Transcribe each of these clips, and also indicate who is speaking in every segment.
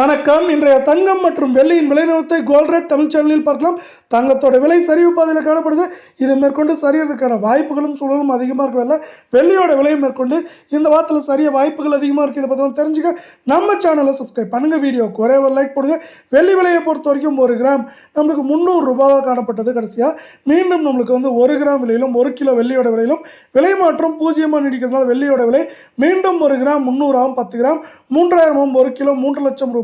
Speaker 1: வணக்கம். இன்றைய தங்கம் மற்றும் வெள்ளியின் விலை நிறுவனத்தை கோல்ட் ரேட் தமிழ் சேனலில் பார்க்கலாம். தங்கத்தோட விலை சரிவு பாதையில் காணப்படுது. இது மேற்கொண்டு சரியறதுக்கான வாய்ப்புகளும் சூழலும் அதிகமாக இருக்கவில்லை வெள்ளியோட விலையும் மேற்கொண்டு இந்த வாரத்தில் சரிய வாய்ப்புகள் அதிகமாக இருக்குது இதை பற்றி தெரிஞ்சுக்க நம்ம சேனலை சப்ஸ்கிரைப் பண்ணுங்கள் வீடியோக்கு ஒரே ஒரு லைக் போடுங்க. வெள்ளி விலையை பொறுத்த வரைக்கும் ஒரு கிராம் நம்மளுக்கு முந்நூறு ரூபாவாக காணப்பட்டது கடைசியாக மீண்டும் நம்மளுக்கு வந்து ஒரு கிராம் விலையிலும் ஒரு கிலோ வெள்ளியோட விலையிலும் விலை மாற்றம் பூஜ்ஜியமாக நீடிக்கிறதுனால வெள்ளியோட விலை மீண்டும் ஒரு கிராம் முந்நூறாம் பத்து கிராம் மூன்றாயிரமும் ஒரு கிலோ மூன்று லட்சம் ரூபாய்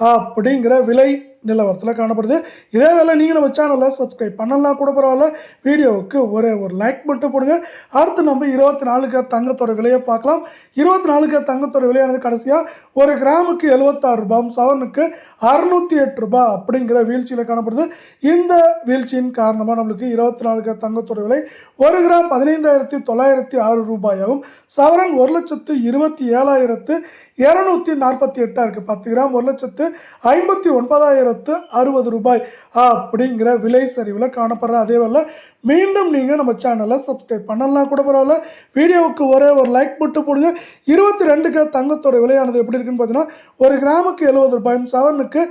Speaker 1: அப்படிங்கிற விலை நிலவரத்தில் காணப்படுது. இதே வேலை நீங்கள் நம்ம சேனலை சப்ஸ்கிரைப் பண்ணலாம் கூட பரவாயில்ல. வீடியோவுக்கு ஒரே ஒரு லைக் மட்டும் போடுங்க. அடுத்து நம்ம இருபத்தி நாலுக்கு தங்கத்தோட விலையை பார்க்கலாம். இருபத்தி நாலுக்கு தங்கத்தோட விலையானது கடைசியாக ஒரு கிராமுக்கு எழுபத்தாறு ரூபாயும் சவரனுக்கு அறுநூற்றி எட்டு ரூபாய் அப்படிங்கிற வீழ்ச்சியில் காணப்படுது. இந்த வீழ்ச்சியின் காரணமாக நம்மளுக்கு இருபத்தி நாலுக்கு தங்கத்தோட விலை ஒரு கிராம் பதினைந்தாயிரத்தி தொள்ளாயிரத்தி ஆறு ரூபாயாகவும் சவரன் ஒரு லட்சத்து இருபத்தி ஏழாயிரத்து இரநூத்தி நாற்பத்தி எட்டாக இருக்குது பத்து கிராம் ஒரு லட்சத்து ஐம்பத்தி ஒன்பதாயிரத்து அறுபது ரூபாய் அப்படிங்கிற விலை சரிவில் காணப்படுற அதே வேளை மீண்டும் நீங்கள் நம்ம சேனலை சப்ஸ்கிரைப் பண்ணலாம் கூட பரவாயில்ல. வீடியோவுக்கு ஒரே ஒரு லைக் மட்டும் போடுங்க. இருபத்தி ரெண்டுக்கு தங்கத்தோட விலையானது எப்படி இருக்குன்னு பார்த்தீங்கன்னா ஒரு கிராமுக்கு எழுபது ரூபாயும் சவரனுக்கு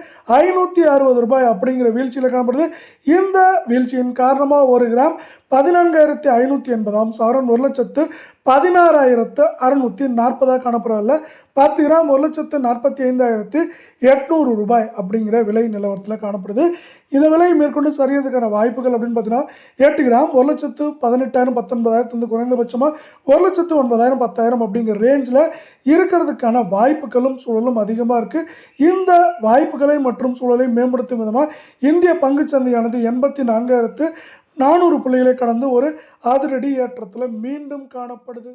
Speaker 1: ஐநூற்றி அறுபது ரூபாய் அப்படிங்கிற வீழ்ச்சியில் காணப்படுது. இந்த வீழ்ச்சியின் காரணமாக ஒரு கிராம் பதினான்காயிரத்தி ஐநூற்றி எண்பதாம் சவரன் ஒரு லட்சத்து பதினாறாயிரத்து அறுநூற்றி நாற்பதாக காணப்படவில்லை பத்து கிராம் ஒரு லட்சத்து நாற்பத்தி ஐந்தாயிரத்து எட்நூறு ரூபாய் அப்படிங்கிற விலை நிலவரத்தில் காணப்படுது. இந்த விலை மேற்கொண்டு சரியறதுக்கான வாய்ப்புகள் அப்படின்னு பார்த்தீங்கன்னா எட்டு கிராம் ஒரு லட்சத்து பதினெட்டாயிரம் பத்தொன்பதாயிரத்துலேருந்து குறைந்தபட்சமாக ஒரு லட்சத்து ஒன்பதாயிரம் பத்தாயிரம் அப்படிங்கிற ரேஞ்சில் இருக்கிறதுக்கான வாய்ப்புகளும் சூழலும் அதிகமாக இருக்குது இந்த வாய்ப்புகளை மற்றும் சூழலை மேம்படுத்தும் விதமாக இந்திய பங்குச் சந்தையானது எண்பத்தி நான்காயிரத்து நானூறு புள்ளிகளை கடந்து ஒரு அதிரடி ஏற்றத்தில் மீண்டும் காணப்படுது.